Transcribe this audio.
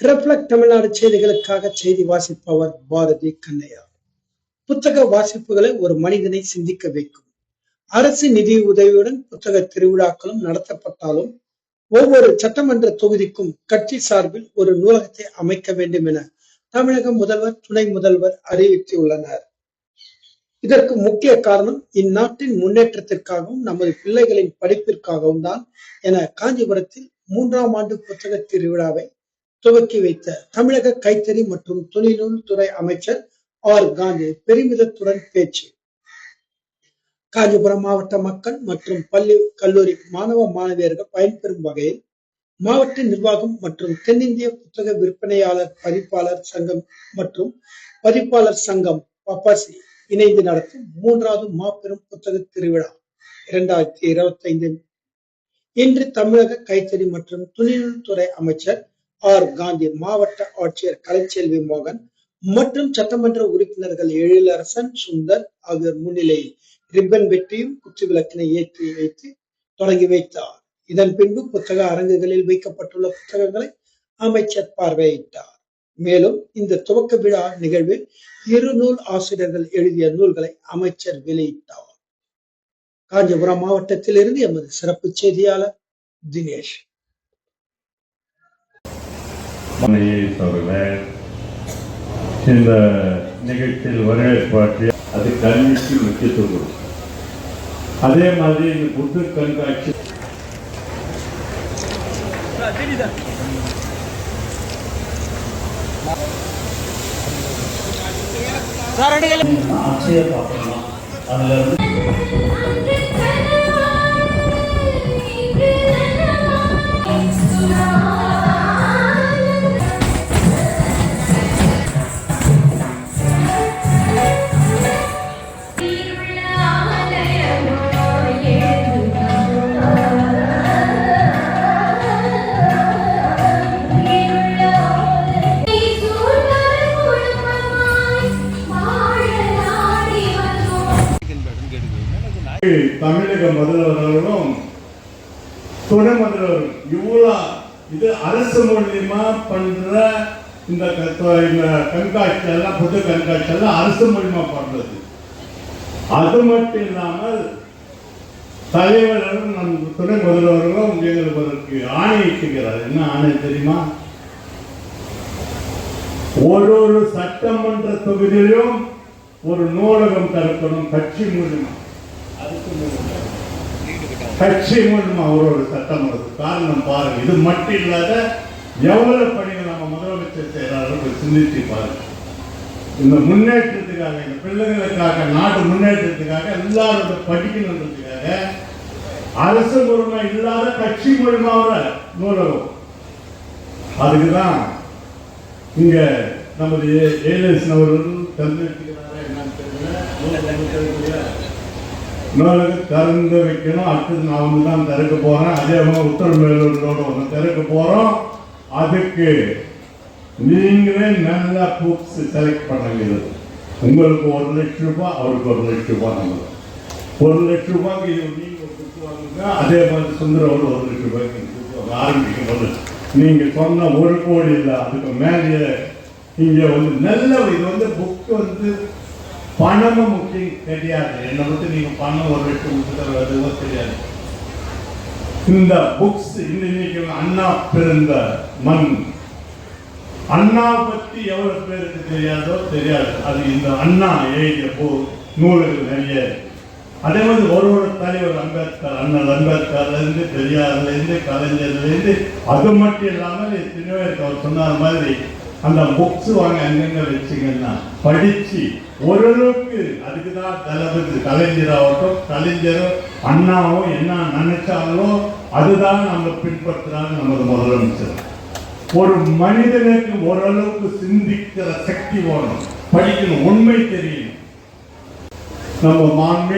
Reflect Tamil Nadu செய்திகளுக்காக செய்தி வாசிப்பவர் பாரதி கண்ணையா. புத்தக வாசிப்புகளை ஒரு மனிதனை சிந்திக்க வைக்கும். அரசு நிதி உதவியுடன் புத்தக திருவிழாக்களும் நடத்தப்பட்டாலும் ஒவ்வொரு சட்டமன்ற தொகுதிக்கும் கட்சி சார்பில் ஒரு நூலகத்தை அமைக்க வேண்டும் என தமிழக முதல்வர் துணை முதல்வர் அறிவித்துள்ளனர். இதற்கு முக்கிய காரணம் இந்நாட்டின் முன்னேற்றத்திற்காகவும் நமது பிள்ளைகளின் படிப்பிற்காகவும் தான் என காஞ்சிபுரத்தில் மூன்றாம் ஆண்டு புத்தக திருவிழாவை துவக்கி வைத்த தமிழக கைத்தறி மற்றும் தொழில்நுட்ப துறை அமைச்சர் ஆர். காந்தி பெருமிதத்துடன் பேச்சு. காஞ்சிபுரம் மாவட்ட மக்கள் மற்றும் பள்ளி கல்லூரி மாணவ மாணவியர்கள் பயன்பெறும் வகையில் மாவட்ட நிர்வாகம் மற்றும் தென்னிந்திய புத்தக விற்பனையாளர் பதிப்பாளர் சங்கம் மற்றும் பதிப்பாளர் சங்கம் பப்பாசி இணைந்து நடத்தும் மூன்றாவது மாபெரும் புத்தக திருவிழா இரண்டாயிரத்தி இருபத்தி ஐந்து இன்று தமிழக கைத்தறி மற்றும் துறை அமைச்சர் ஆர் காந்தி மாவட்ட ஆட்சியர் கலைச்செல்வி மோகன் மற்றும் சட்டமன்ற உறுப்பினர்கள் எழிலரசன் சுந்தர் ஆகியோர் முன்னிலையில் ரிப்பன் வெட்டியும் குத்துவிளக்கினை ஏற்றி வைத்து தொடங்கி வைத்தார். இதன் பின்பு புத்தக அரங்குகளில் வைக்கப்பட்டுள்ள புத்தகங்களை அமைச்சர் பார்வையிட்டார். மேலும் இந்த துவக்க விழா நிகழ்வில் இரு நூல் ஆசிரியர்கள் எழுதிய நூல்களை அமைச்சர் வெளியிட்டார். காஞ்சிபுரம் மாவட்டத்தில் இருந்து எமது சிறப்பு செய்தியாளர் தினேஷ். அவர்களே இந்த நிகழ்ச்சியில் வரவேற்பாற்றி அது கல்விக்கு முக்கியத்துவம் கொடுக்கும். அதே மாதிரி இந்த புத்து கண்காட்சி பார்க்கலாம் அதுல இருந்து தமிழக முதல்வர்களும் துணை முதல்வர் இவ்வளோ இது அரசு மூலியமா பண்ற இந்த கண்காட்சி எல்லாம் புது கண்காட்சி எல்லாம் அரசு மூலியமா பண்றது. அது மட்டும் இல்லாமல் தலைவர்களும் நம் துணை முதல்வர்களும் எங்களுக்கு அதற்கு ஆணையிட்டுகிறார் என்ன ஆணை தெரியுமா? ஒரு ஒரு சட்டமன்ற தொகுதியிலும் ஒரு நூலகம் திறக்கணும் கட்சி மூலியமா. கட்சி மூலியமா அவரோட சட்டம் சட்டமன்ற காரணம் பாருங்க இது மட்டும் இல்லாத எவ்வளவு பணிகள் நம்ம முதலமைச்சர் செய்யறாரு சிந்திச்சு பாருங்க இந்த முன்னேற்றத்துக்காக இந்த பிள்ளைகளுக்காக நாடு முன்னேற்றத்துக்காக எல்லாரோட படிக்கணுன்றதுக்காக அரசு மூலமா இல்லாத கட்சி மூலமா வர நூலகம் அதுக்குதான் இங்க நமது ஏஎஸ் அவர்கள் தந்து என்னன்னு தெரியல நூலகம் திறந்து வைக்கணும் அடுத்தது நான் வந்து தான் திறக்க போகிறேன் அதே மாதிரி உத்தரமேலூரோட ஒன்று திறக்க போகிறோம் அதுக்கு நீங்களே நல்ல புக்ஸ் செலக்ட் பண்ணுங்கிறது உங்களுக்கு ஒரு லட்சம் ரூபாய் அவருக்கு ஒரு லட்சம் ரூபாய் நம்ம. ஒரு லட்சம் ரூபாய்க்கு இது நீங்க ஒரு வாங்குங்க. அதே மாதிரி சுந்தரம் ஒரு லட்சம் ரூபாய்க்கு நீங்க ஆரம்பிக்கும் போது நீங்கள் சொன்ன ஒரு கோடி இல்லை அதுக்கு மேலே இங்கே வந்து நல்ல இது வந்து புக் வந்து பணமும் முக்கியம் தெரியாது. என்னை பத்தி நீங்க பணம் ஒரு எட்டு கொடுத்துட்டு அதுவும் தெரியாது. இந்த புக்ஸ் இன்னைக்கு அண்ணா பிறந்த மண். அண்ணா பத்தி எவ்வளவு பேருக்கு தெரியாதோ தெரியாது. அது இந்த அண்ணா எழுதிய போ நூல்கள் நிறைய அதே மாதிரி ஒரு ஒரு தலைவர் அம்பேத்கர் அண்ணல் அம்பேத்கர்லேருந்து இருந்து பெரியார்ல இருந்து இருந்து அது மட்டும் இல்லாமல் எத்தனையோ அவர் சொன்னார் மாதிரி அந்த புக்ஸ் வாங்க அங்கங்க வச்சிங்கன்னா படிச்சு ஓரளவுக்கு அதுக்கு தான் தளபதி கலைஞர் ஆகட்டும் கலைஞரும் அண்ணாவும் என்ன நினைச்சாலும் அதுதான் நம்ம பின்பற்றுறாங்க நமது முதலமைச்சர். ஒரு மனிதனுக்கு ஓரளவுக்கு சிந்திக்கிற சக்தி வேணும் படிக்கணும் உண்மை தெரியும் நம்ம மாண்பு